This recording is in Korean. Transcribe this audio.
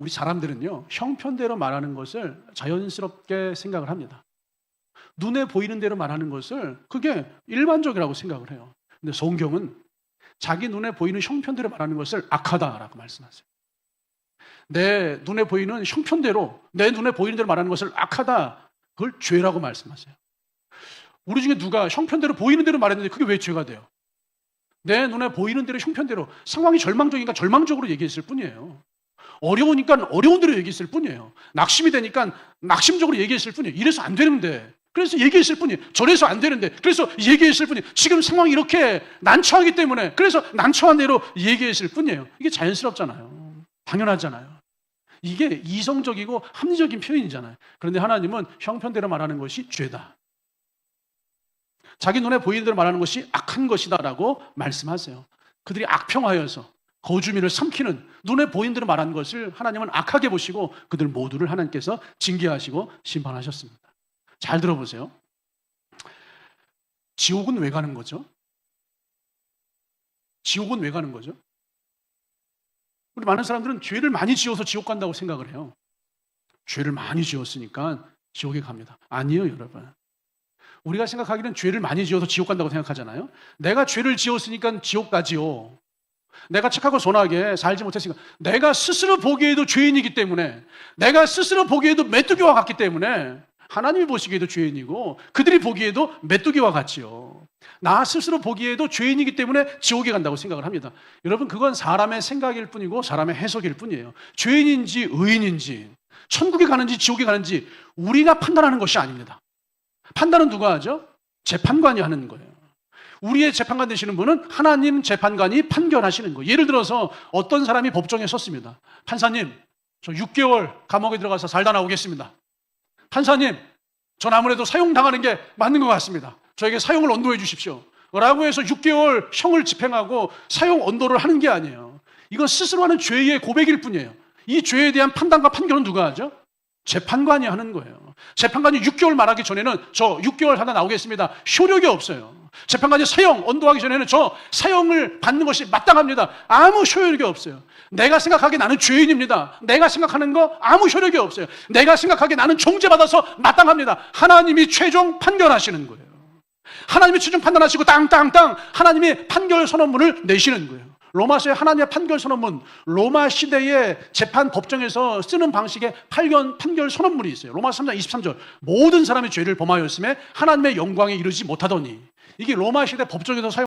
우리 사람들은요, 형편대로 말하는 것을 자연스럽게 생각을 합니다. 눈에 보이는 대로 말하는 것을 그게 일반적이라고 생각을 해요. 근데 성경은 자기 눈에 보이는 형편대로 말하는 것을 악하다라고 말씀하세요. 내 눈에 보이는 형편대로, 내 눈에 보이는 대로 말하는 것을 악하다. 그걸 죄라고 말씀하세요. 우리 중에 누가 형편대로 보이는 대로 말했는데 그게 왜 죄가 돼요? 내 눈에 보이는 대로 형편대로 상황이 절망적이니까 절망적으로 얘기했을 뿐이에요. 어려우니까 어려운 대로 얘기했을 뿐이에요. 낙심이 되니까 낙심적으로 얘기했을 뿐이에요. 이래서 안 되는데. 그래서 얘기했을 뿐이에요. 저래서 안 되는데. 그래서 얘기했을 뿐이에요. 지금 상황이 이렇게 난처하기 때문에 그래서 난처한 대로 얘기했을 뿐이에요. 이게 자연스럽잖아요. 당연하잖아요. 이게 이성적이고 합리적인 표현이잖아요. 그런데 하나님은 형편대로 말하는 것이 죄다. 자기 눈에 보이는 대로 말하는 것이 악한 것이다라고 말씀하세요. 그들이 악평하여서 거주민을 삼키는 눈에 보이는 대로 말하는 것을 하나님은 악하게 보시고 그들 모두를 하나님께서 징계하시고 심판하셨습니다. 잘 들어보세요. 지옥은 왜 가는 거죠? 지옥은 왜 가는 거죠? 우리 많은 사람들은 죄를 많이 지어서 지옥 간다고 생각을 해요. 죄를 많이 지었으니까 지옥에 갑니다. 아니에요, 여러분. 우리가 생각하기는 죄를 많이 지어서 지옥 간다고 생각하잖아요. 내가 죄를 지었으니까 지옥 가지요. 내가 착하고 선하게 살지 못했으니까 내가 스스로 보기에도 죄인이기 때문에 내가 스스로 보기에도 메뚜기와 같기 때문에 하나님이 보시기에도 죄인이고 그들이 보기에도 메뚜기와 같지요. 나 스스로 보기에도 죄인이기 때문에 지옥에 간다고 생각을 합니다. 여러분 그건 사람의 생각일 뿐이고 사람의 해석일 뿐이에요. 죄인인지 의인인지 천국에 가는지 지옥에 가는지 우리가 판단하는 것이 아닙니다. 판단은 누가 하죠? 재판관이 하는 거예요. 우리의 재판관 되시는 분은 하나님 재판관이 판결하시는 거예요. 예를 들어서 어떤 사람이 법정에 섰습니다. 판사님, 저 6개월 감옥에 들어가서 살다 나오겠습니다. 판사님, 전 아무래도 사용당하는 게 맞는 것 같습니다. 저에게 사용을 언도해 주십시오. 라고 해서 6개월 형을 집행하고 사용 언도를 하는 게 아니에요. 이건 스스로 하는 죄의 고백일 뿐이에요. 이 죄에 대한 판단과 판결은 누가 하죠? 재판관이 하는 거예요. 재판관이 6개월 말하기 전에는 저 6개월 하다 나오겠습니다. 효력이 없어요. 재판관이 사형 언도하기 전에는 저 사형을 받는 것이 마땅합니다. 아무 효력이 없어요. 내가 생각하기에 나는 죄인입니다. 내가 생각하는 거 아무 효력이 없어요. 내가 생각하기에 나는 정죄받아서 마땅합니다. 하나님이 최종 판결하시는 거예요. 하나님이 최종 판단하시고 땅땅땅 하나님이 판결 선언문을 내시는 거예요. 로마서의 하나님의 판결 선언문, 로마 시대의 재판 법정에서 쓰는 방식의 판결, 판결 선언문이 있어요. 로마 3장 23절. 모든 사람이 죄를 범하였음에 하나님의 영광에 이르지 못하더니 이게 로마 시대 법정에서 사용